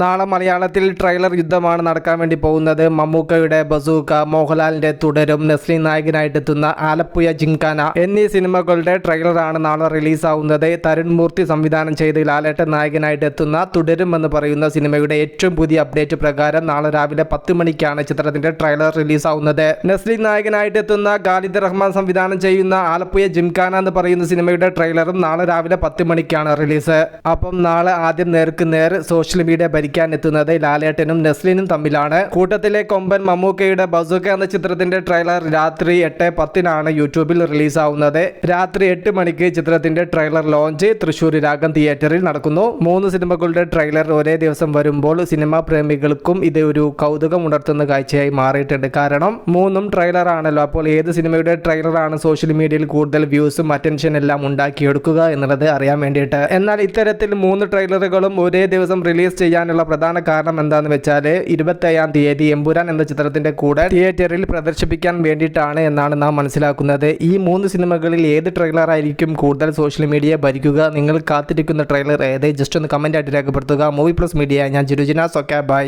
നാളെ മലയാളത്തിൽ ട്രെയിലർ യുദ്ധമാണ് നടക്കാൻ വേണ്ടി പോകുന്നത്. മമ്മൂക്കയുടെ ബസൂക്ക മോഹൻലാലിന്റെ തുടരും നെസ്ലി നായകനായിട്ടെത്തുന്ന ആലപ്പുഴ ജിങ്കാന എന്നീ സിനിമകളുടെ ട്രെയിലറാണ് നാളെ റിലീസാവുന്നത്. തരുൺ മൂർത്തി സംവിധാനം ചെയ്ത് ലാലേട്ടൻ നായകനായിട്ട് എത്തുന്ന തുടരും എന്ന് പറയുന്ന സിനിമയുടെ ഏറ്റവും പുതിയ അപ്ഡേറ്റ് പ്രകാരം നാളെ രാവിലെ പത്ത് മണിക്കാണ് ചിത്രത്തിന്റെ ട്രെയിലർ റിലീസാവുന്നത്. നസ്ലി നായകനായിട്ട് എത്തുന്ന ഖാലിദ് റഹ്മാൻ സംവിധാനം ചെയ്യുന്ന ആലപ്പുഴ ജിംഖാന എന്ന് പറയുന്ന സിനിമയുടെ ട്രെയിലറും നാളെ രാവിലെ പത്ത് മണിക്കാണ് റിലീസ്. അപ്പം നാളെ ആദ്യം നേർക്ക് നേർ സോഷ്യൽ മീഡിയ ഭരിക്കാൻ എത്തുന്നത് ലാലേട്ടനും നെസ്ലിനും തമ്മിലാണ്. കൂട്ടത്തിലെ കൊമ്പൻ മമ്മൂക്കയുടെ ബസുക്ക എന്ന ചിത്രത്തിന്റെ ട്രെയിലർ രാത്രി എട്ട് പത്തിനാണ് യൂട്യൂബിൽ റിലീസാവുന്നത്. രാത്രി എട്ട് മണിക്ക് ചിത്രത്തിന്റെ ട്രെയിലർ ലോഞ്ച് തൃശൂർ രാഗം തിയേറ്ററിൽ നടക്കുന്നു. മൂന്ന് സിനിമകളുടെ ട്രെയിലർ ഒരേ ദിവസം വരുമ്പോൾ സിനിമാ പ്രേമികൾക്കും ഇത് ഒരു കൗതുകം ഉണർത്തുന്ന കാഴ്ചയായി മാറിയിട്ടുണ്ട്. കാരണം മൂന്നും ട്രെയിലർ ആണല്ലോ. അപ്പോൾ ഏത് സിനിമയുടെ ട്രെയിലർ ആണ് സോഷ്യൽ മീഡിയയിൽ കൂടുതൽ വ്യൂസും അറ്റൻഷൻ എല്ലാം ഉണ്ടാക്കിയെടുക്കുക എന്നുള്ളത് അറിയാൻ വേണ്ടിയിട്ട്. എന്നാൽ ഇത്തരത്തിൽ മൂന്ന് ട്രെയിലറുകളും ഒരേ ദിവസം റിലീസ് ചെയ്യാനുള്ള പ്രധാന കാരണം എന്താണെന്ന് വെച്ചാൽ ഇരുപത്തയ്യാം തീയതി എമ്പുരാൻ എന്ന ചിത്രത്തിന്റെ കൂടെ തിയേറ്ററിൽ പ്രദർശിപ്പിക്കാൻ വേണ്ടിയിട്ടാണ് എന്നാണ് നാം മനസ്സിലാക്കുന്നത്. ഈ മൂന്ന് സിനിമകളിൽ ഏത് ട്രെയിലർ ആയിരിക്കും കൂടുതൽ സോഷ്യൽ മീഡിയ ഭരിക്കുക? നിങ്ങൾ കാത്തിരിക്കുന്ന ട്രെയിലർ ഏത്? ജസ്റ്റ് ഒന്ന് കമന്റ് ആയിട്ട് രേഖപ്പെടുത്തുക. മൂവി പ്ലസ് മീഡിയ ഞാൻ ജിരുജിന. സൊക്കെ ബൈ